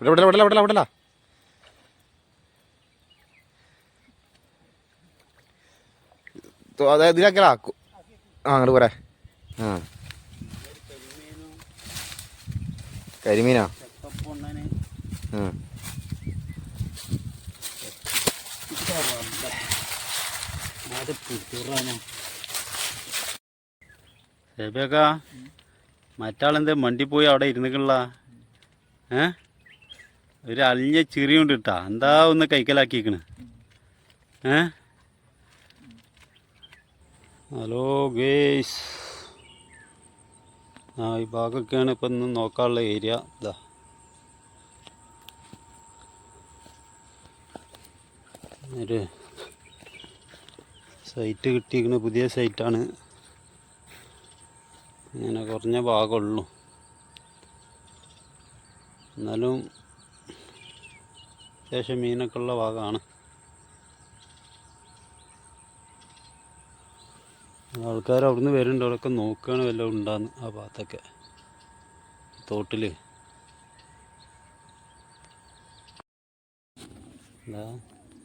ഇവിടെ ഇവിടെ ഇവിടെ ഇവിടെ ഇവിടെ. അതായത് ഇതിലാക്കലാ ആ അങ്ങോട്ട് പോരെ. ആ. കരിമീനാ? ആ. സേബിയക്ക മറ്റാളെന്തേ മണ്ടി പോയി അവിടെ ഇരുന്നിട്ടുള്ള ഏ? ഒരു അലിഞ്ഞ ചിറി കൊണ്ട് ഇട്ടാ എന്താ ഒന്ന് കൈക്കലാക്കിക്കണ് ഏ? ഹലോ ഗേസ് ആ ഈ ഭാഗമൊക്കെയാണ് ഇപ്പം ഇന്ന് നോക്കാനുള്ള ഏരിയ. ഇതാ ഒരു സൈറ്റ് കിട്ടിയിരിക്കുന്ന പുതിയ സൈറ്റാണ്. ഇങ്ങനെ കുറഞ്ഞ ഭാഗമുള്ളൂ എന്നാലും അത്യാവശ്യം മീനൊക്കെ ഉള്ള ഭാഗമാണ്. ആൾക്കാർ അവിടുന്ന് വരുന്നുണ്ട്. അവിടെയൊക്കെ നോക്കുകയാണ് വല്ലതും ഉണ്ടാന്ന് ആ ഭാഗത്തൊക്കെ. തോട്ടിൽ എന്താ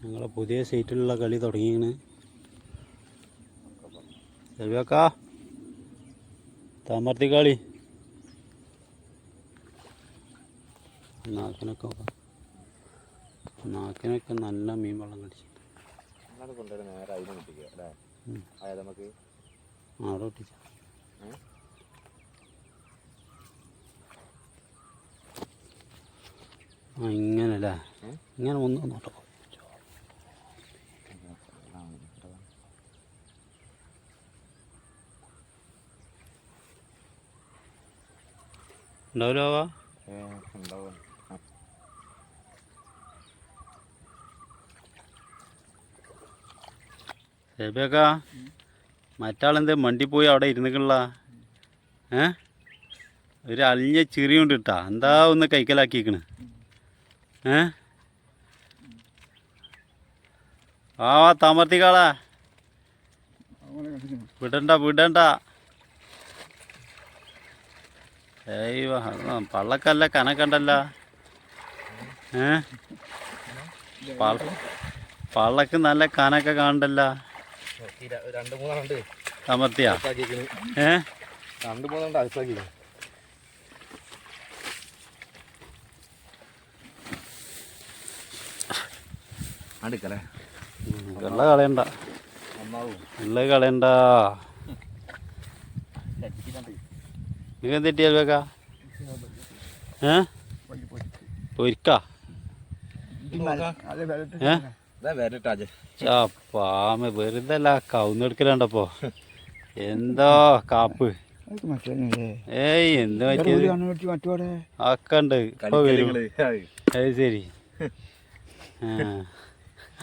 ഞങ്ങളെ പുതിയ സൈറ്റിലുള്ള കളി തുടങ്ങിയാണ്. ചെവിയാക്കാ താമർത്തി കളി. നാക്കിനൊക്കെ നോക്കാം. നാക്കിനൊക്കെ നല്ല മീൻ വെള്ളം കടിച്ചിട്ടുണ്ട് അല്ലേ? അവിടെ ഒട്ടിച്ച? ആ ഇങ്ങനല്ലേ ഏ? ഇങ്ങനെ ഒന്ന് നോട്ടോ ഉണ്ടാവില്ലോ ഉണ്ടാവും മറ്റാളെന്ത് മണ്ടി പോയി അവിടെ ഇരുന്നിക്കുള്ള? ഏ? ഒരു അലിഞ്ഞ ചിറി കൊണ്ട് ഇട്ടാ എന്താ ഒന്ന് കൈക്കലാക്കിക്കണ് ഏ? ആ താമർത്തിക്കാളാ വിടണ്ട വിടണ്ട. ഏയ് പള്ളക്കല്ല കനക്കണ്ടല്ല. ഏ? പള്ള- പള്ളക്ക് നല്ല കനൊക്കെ കാണണ്ടല്ല. രണ്ട് മൂന്നെണ്ണുണ്ട് അമർത്തിയാ? ആക്കിയിരിക്കണ് ഏ? രണ്ട് മൂന്നെണ്ണം അകത്താക്കിയിരിക്കണ് അടുക്കല്ലേ? വെള്ള കളയണ്ട. വെള്ള കളയണ്ട. നിങ്ങൾ എന്തിട്ടിയാ വെക്ക ഏ? പൊരിക്ക? ഏ? വരട്ടാജ് പാമ വെറുതെ അല്ല കവുന്നെടുക്കലുണ്ടപ്പോ എന്തോ കാപ്പ്. ഏയ് എന്ത് പറ്റിയത് ആക്കണ്ട് ഉണ്ട്. ഇപ്പൊ വരും. അത് ശരി.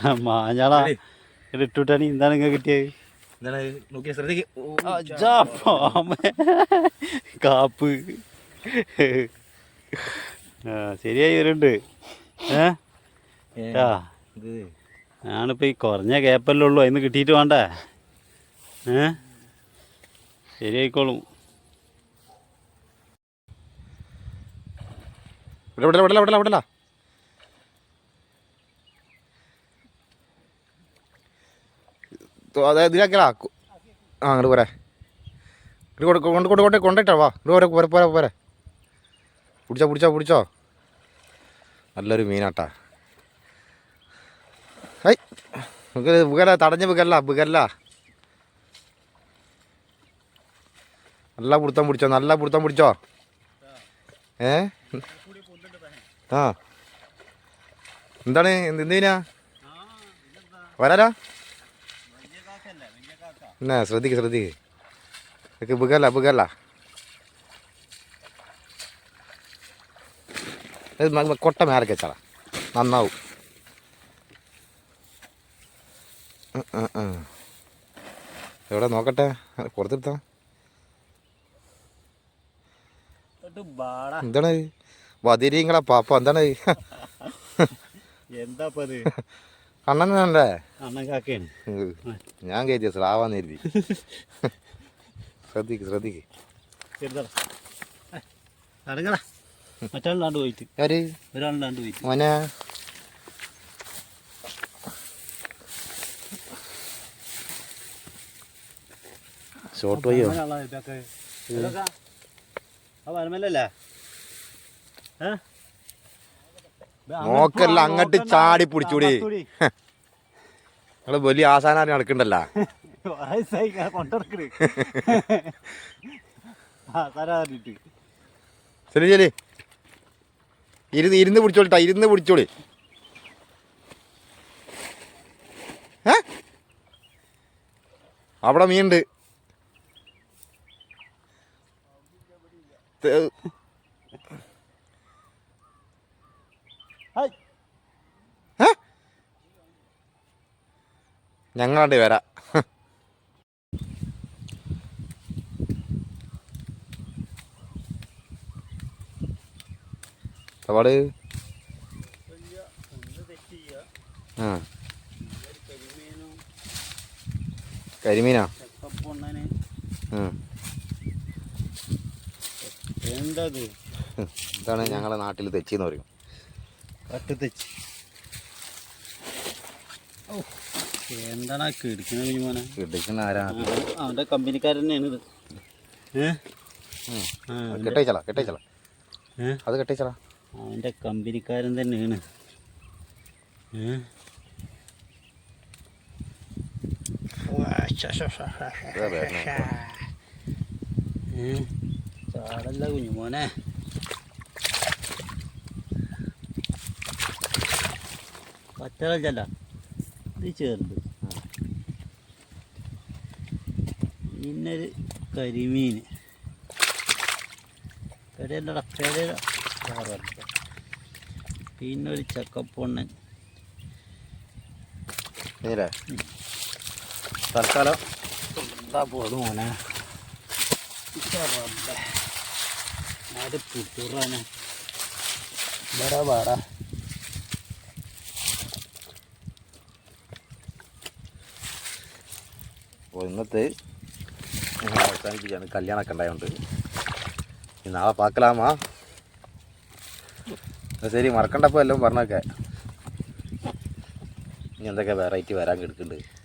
ആ മാഞ്ഞാളാ. ഇത് ഇട്ടുവിട്ടാണ് എന്താണ് നിങ്ങൾ കിട്ടിയത്. കാപ്പ്. ആ ശരിയായി വരുന്നുണ്ട് ഏ ആ. ഇത് ഞാനിപ്പോൾ ഈ കുറഞ്ഞ ഗ്യാപ്പല്ലേ ഉള്ളൂ. അതിന് കിട്ടിയിട്ട് വേണ്ട? ഏ? ശരിയായിക്കോളും. ഇവിടെ ഇവിടെ ഇവിടെ ഇവിടെ അതായത് ഇതിലാക്കലാ ആ അങ്ങോട്ട് പോരെ. ഇങ്ങോട്ട് കൊണ്ട് കൊണ്ട് കൊണ്ട് കൊണ്ടിട്ടാ വാ. ഇങ്ങോട്ട് പോരെ പോരെ പോരെ പോരെ. പിടിച്ചോ പിടിച്ചോ പിടിച്ചോ. നല്ലൊരു മീനാട്ടാ. ഹൈ ബുകല തടഞ്ഞ ബുഗല്ല ബുഗല്ല നല്ല പിടുത്തം പിടിച്ചോ നല്ല പിടുത്തം പിടിച്ചോ? ഏ? ആ. എന്താണ് എന്ത് എന്തിനാ? വരാലാ എന്നാ ശ്രദ്ധിക്ക് ശ്രദ്ധിക്ക്. ഇതൊക്കെ ബുഗല്ല ബുഗല്ല കൊട്ട മേലക്കെച്ചാടാ നന്നാവും. എവിടെ നോക്കട്ടെ? പുറത്തെടുത്താ എന്താണ്? വതിരിങ്ങളെ പാപ്പ എന്താണ്? എന്താ കാക്കയാണ്. ഞാൻ കയറ്റിയ സ്രാവാന്ന് കരുതി. ശ്രദ്ധിക്ക് ശ്രദ്ധിക്ക്. മറ്റാളിലാണ്ട് പോയിട്ട്. ഒരാണ്ടാണ്ട് പോയിട്ട്. മോനെ? ആ വരമല്ലേ നോക്കല്ല അങ്ങട്ട് ചാടി പിടിച്ചൂടി. നിങ്ങൾ വലിയ ആസാനാരി നടക്കണ്ടല്ല? ശരി ശരി ഇരുന്ന് ഇരുന്ന് പിടിച്ചോളിട്ടാ ഇരുന്ന് പിടിച്ചോളി. അവിടെ മീനുണ്ട്. ഞങ്ങളാണ്ട് വരാം. സവാൾ ആ. കരിമീനാ? എന്താ ഇത് ഇതാണ് ഞങ്ങളെ നാട്ടിൽ തെച്ചി. എന്ന് പറയും കട്ടുതെച്ച് എന്താണ് എന്താണാ കിടക്കണ ഇടിക്കുന്ന ആരാ അവന്റെ കമ്പനിക്കാരൻ തന്നെയാണ് ഇത് കെട്ടേച്ചല കെട്ടേച്ചല? അത് കെട്ടേച്ചല അവന്റെ കമ്പനിക്കാരൻ തന്നെയാണ്. ഏ? ചാടല്ല കുഞ്ഞുമോനെ പച്ചളല്ല ഇത് ചെറുത് പിന്നൊരു കരിമീൻ പെരയല്ലടാ പെരയുടെ വേറെ പിന്നൊരു ചക്കപ്പൊണ്ണൻ. തൽക്കാലം. എന്താ പോലും മോനെ? അത് വേടാ വേടാ. അപ്പോൾ ഇന്നത്തെ അവസാനിപ്പിക്കുകയാണ്. കല്യാണമൊക്കെ ഉണ്ടായതുകൊണ്ട് നാളെ പാക്കലാമാ. ശരി മറക്കണ്ടപ്പോൾ എല്ലാം പറഞ്ഞൊക്കെ. ഇനി എന്തൊക്കെ വെറൈറ്റി വരാൻ കിടക്കുന്നുണ്ട്.